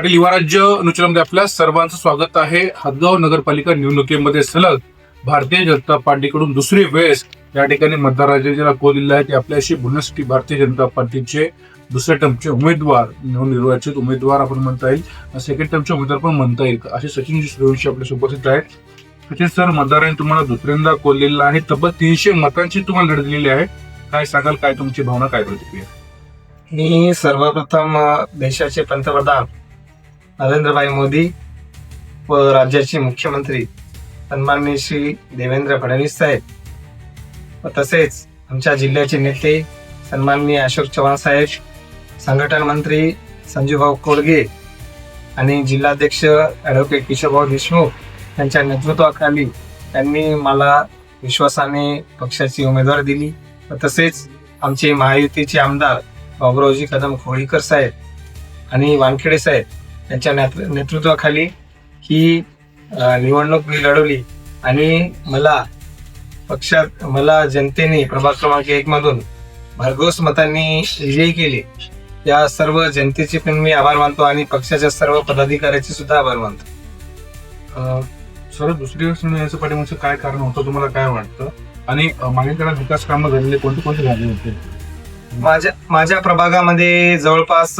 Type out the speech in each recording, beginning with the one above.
पाटील युवाराज्य राज्य आपल्या सर्वांचं स्वागत आहे. हदगाव नगरपालिका निवडणुकीमध्ये सलग भारतीय जनता पार्टीकडून दुसरी वेळेस या ठिकाणी मतदारांचे ज्याला कोल दिला आहे ते आपल्याशी बोलण्यासाठी भारतीय जनता पार्टीचे दुसऱ्या टर्मचे उमेदवार नवनिर्वाचित उमेदवार आपण म्हणता येईल सेकंड टर्मचे उमेदवार पण म्हणता येईल. असे सचिनजी सूर्यवंशी आपल्या उपस्थित आहेत. सचिन सर मतदारांनी तुम्हाला दुसऱ्यांदा कोल दिलेला आहे? तब्बल तीनशे मतांची तुम्हाला लढ दिलेली आहे. काय सांगाल? काय तुमची भावना? काय प्रतिक्रिया? मी सर्वप्रथम देशाचे पंतप्रधान नरेंद्रभाई मोदी व राज्याचे मुख्यमंत्री सन्माननीय श्री देवेंद्र फडणवीस साहेब. व तसेच आमच्या जिल्ह्याचे नेते सन्माननीय अशोक चव्हाण साहेब संघटन मंत्री संजूभाऊ कोळगे आणि जिल्हाध्यक्ष ॲडव्होकेट किशोरभाऊ देशमुख यांच्या नेतृत्वाखाली त्यांनी मला विश्वासाने पक्षाची उमेदवार दिली. व तसेच आमचे महायुतीचे आमदार बाबुरावजी कदम खोळीकर साहेब आणि वानखेडे साहेब त्यांच्या नेतृत्वाखाली ही निवडणूक मी लढवली. आणि मला पक्षात मला जनतेने प्रभाग क्रमांक एक मधून भरघोस मतांनी विजयी केले. या सर्व जनतेचे पण मी आभार मानतो आणि पक्षाच्या सर्व पदाधिकाऱ्याचे सुद्धा आभार मानतो. सर दुसरी गोष्ट म्हणजे याचं पाठीमागचं काय कारण होतं? तुम्हाला काय वाटतं? आणि मागील काळात विकास कामं झालेले कोणते कोणते झाले होते? माझ्या माझ्या प्रभागामध्ये जवळपास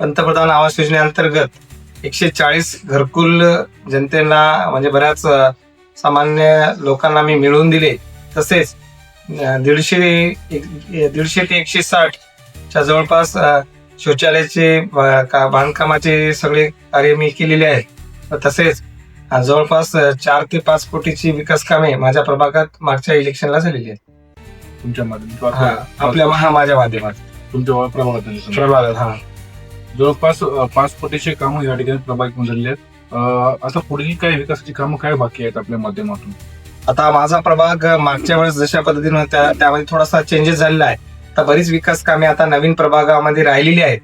पंतप्रधान आवास योजनेअंतर्गत एकशे चाळीस घरकुल जनतेला म्हणजे बऱ्याच सामान्य लोकांना मी मिळवून दिले. तसेच दीडशे दीडशे ते एकशे साठ च्या जवळपास शौचालयाचे बांधकामाचे सगळे कार्य मी केलेले आहेत. व तसेच जवळपास चार ते पाच कोटीची विकास कामे माझ्या प्रभागात मागच्या इलेक्शनला झालेली आहेत. तुमच्या आपल्या हा माझ्या माध्यमात तुमच्या प्रभागात. प्रभागात हा. जवळपास पाच कोटीचे कामं या ठिकाणी प्रभावित झालेले आहेत. आता पुढील काय विकासाची कामं काय बाकी आहेत आपल्या माध्यमातून? आता माझा प्रभाग मागच्या वेळेस जशा पद्धतीनं त्यामध्ये थोडासा चेंजेस झालेला आहे. तर बरीच विकास कामे आता नवीन प्रभागामध्ये राहिलेली आहेत.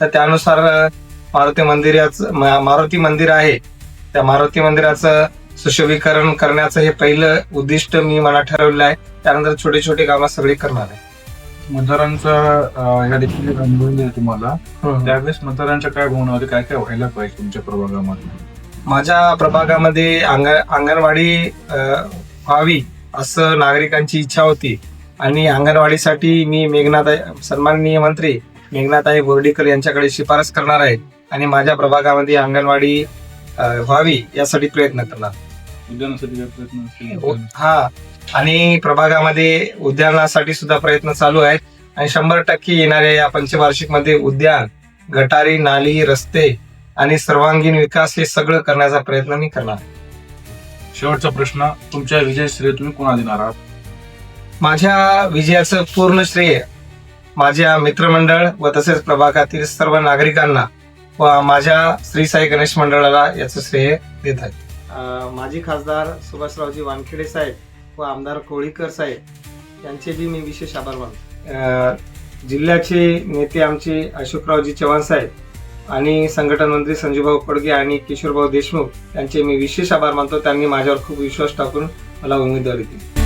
तर त्यानुसार मारुती मंदिराचं मारुती मंदिर आहे. त्या मारुती मंदिराचं सुशोभीकरण करण्याचं हे पहिलं उद्दिष्ट मी मला ठरवलं आहे. त्यानंतर छोटे छोटे कामं सगळी करणार आहे. मतदारांचा अं, या ठिकाणी निवडून दिलं तुम्हाला. हम्म. त्यावेळेस मतदारांच्या काय भावना होत्या? काय काय व्हायला पाहिजे तुमच्या प्रभागामध्ये? माझ्या प्रभागामध्ये अंग अंगणवाडी व्हावी असं नागरिकांची इच्छा होती. आणि अंगणवाडीसाठी मी मेघनाताई सन्माननीय मंत्री मेघनाताई बोर्डीकर यांच्याकडे शिफारस करणार आहे. आणि माझ्या प्रभागामध्ये अंगणवाडी व्हावी यासाठी प्रयत्न करणार. उद्यानासाठी काय प्रयत्न असतील? हो. हा आणि प्रभागामध्ये उद्यानासाठी सुद्धा प्रयत्न चालू आहेत आणि शंभर टक्के येणाऱ्या या पंचवार्षिकमध्ये उद्यान गटारी नाली रस्ते आणि सर्वांगीण विकास हे सगळं करण्याचा प्रयत्न मी करणार. शेवटचा प्रश्न तुमच्या विजय श्रेय तुम्ही कोणा देणार आहात माझ्या विजयाचं पूर्ण श्रेय माझ्या मित्रमंडळ व तसेच प्रभागातील सर्व नागरिकांना व माझ्या श्री साई गणेश मंडळाला याचं श्रेय देत आहे माजी खासदार सुभाषरावजी वानखेडे साहेब व आमदार कोळीकर साहेब यांचे बी मी विशेष आभार मानतो. जिल्ह्याचे नेते आमचे अशोकरावजी चव्हाण साहेब आणि संघटन मंत्री संजूभाऊ पडगे आणि किशोरभाऊ देशमुख यांचे मी विशेष आभार मानतो. त्यांनी माझ्यावर खूप विश्वास टाकून मला उमेदवारी दिली.